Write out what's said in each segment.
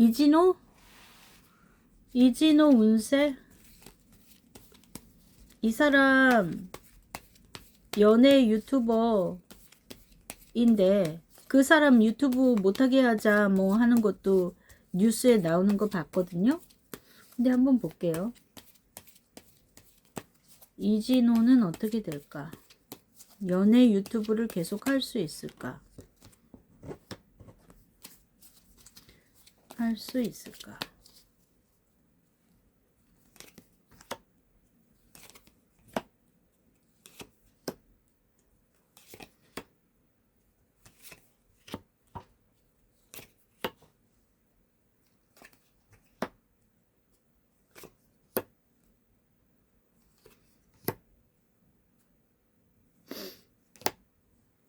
이진호? 이진호 운세? 이 사람 연애 유튜버인데 그 사람 유튜브 못하게 하자 뭐 하는 것도 뉴스에 나오는 거 봤거든요. 근데 한번 볼게요. 이진호는 어떻게 될까? 연애 유튜브를 계속 할 수 있을까? 할 수 있을까?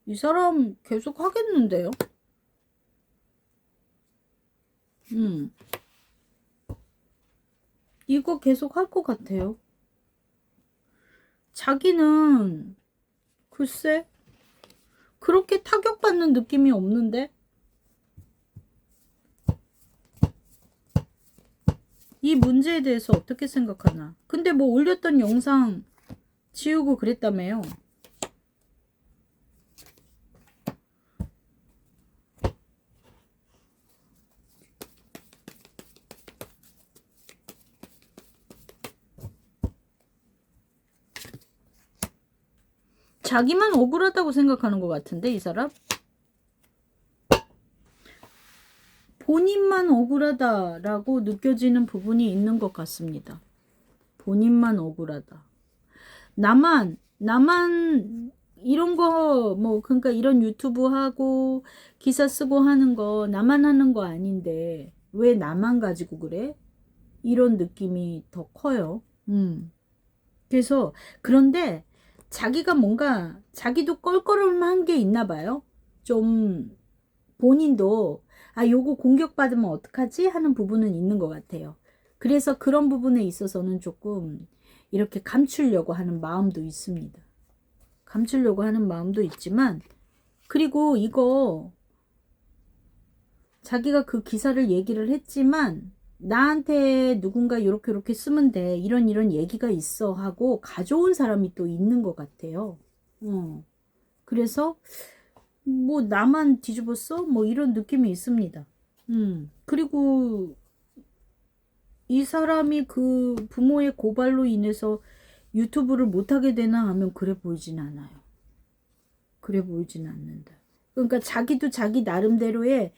이 사람 계속 하겠는데요? 음. 이거 계속 할 것 같아요. 자기는 글쎄 그렇게 타격받는 느낌이 없는데 이 문제에 대해서 어떻게 생각하나? 근데 뭐 올렸던 영상 지우고 그랬다며요. 자기만 억울하다고 생각하는 것 같은데 이 사람? 본인만 억울하다라고 느껴지는 부분이 있는 것 같습니다. 본인만 억울하다. 나만 나만 이런 거 뭐 그러니까 이런 유튜브 하고 기사 쓰고 하는 거 나만 하는 거 아닌데 왜 나만 가지고 그래? 이런 느낌이 더 커요. 음. 그래서 그런데 자기가 뭔가 자기도 껄끄러움한 게 있나 봐요. 좀 본인도 아 요거 공격받으면 어떡하지 하는 부분은 있는 것 같아요. 그래서 그런 부분에 있어서는 조금 이렇게 감추려고 하는 마음도 있습니다. 감추려고 하는 마음도 있지만 그리고 이거 자기가 그 기사를 얘기를 했지만 나한테 누군가 이렇게 이렇게 쓰면 돼 이런 이런 얘기가 있어 하고 가져온 사람이 또 있는 것 같아요. 어. 그래서 뭐 나만 뒤집었어? 뭐 이런 느낌이 있습니다. 음. 그리고 이 사람이 그 부모의 고발로 인해서 유튜브를 못하게 되나 하면 그래 보이진 않아요. 그래 보이진 않는다. 그러니까 자기도 자기 나름대로의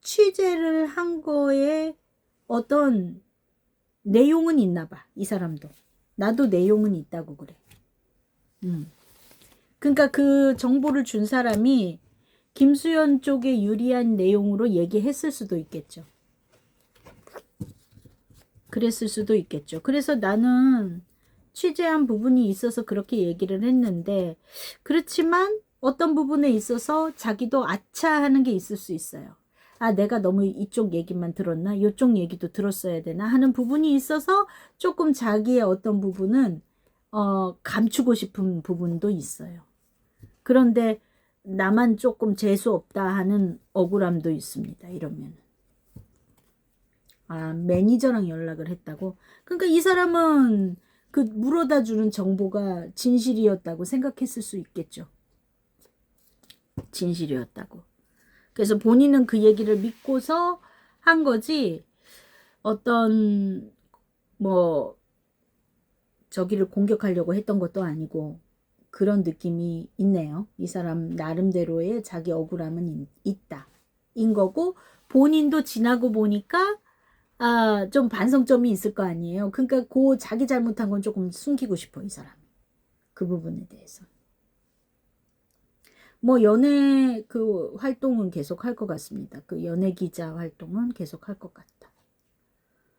취재를 한 거에 어떤 내용은 있나 봐. 이 사람도. 나도 내용은 있다고 그래. 음. 그러니까 그 정보를 준 사람이 김수현 쪽에 유리한 내용으로 얘기했을 수도 있겠죠. 그랬을 수도 있겠죠. 그래서 나는 취재한 부분이 있어서 그렇게 얘기를 했는데 그렇지만 어떤 부분에 있어서 자기도 아차 하는 게 있을 수 있어요. 아, 내가 너무 이쪽 얘기만 들었나? 이쪽 얘기도 들었어야 되나? 하는 부분이 있어서 조금 자기의 어떤 부분은 어, 감추고 싶은 부분도 있어요. 그런데 나만 조금 재수 없다 하는 억울함도 있습니다. 이러면. 아, 매니저랑 연락을 했다고? 그러니까 이 사람은 그 물어다 주는 정보가 진실이었다고 생각했을 수 있겠죠. 진실이었다고. 그래서 본인은 그 얘기를 믿고서 한 거지, 어떤, 뭐, 저기를 공격하려고 했던 것도 아니고, 그런 느낌이 있네요. 이 사람 나름대로의 자기 억울함은 있다. 인 거고, 본인도 지나고 보니까, 아, 좀 반성점이 있을 거 아니에요. 그러니까 그 자기 잘못한 건 조금 숨기고 싶어, 이 사람이. 그 부분에 대해서. 뭐 연애 그 활동은 계속 할 것 같습니다. 그 연애 기자 활동은 계속 할 것 같다.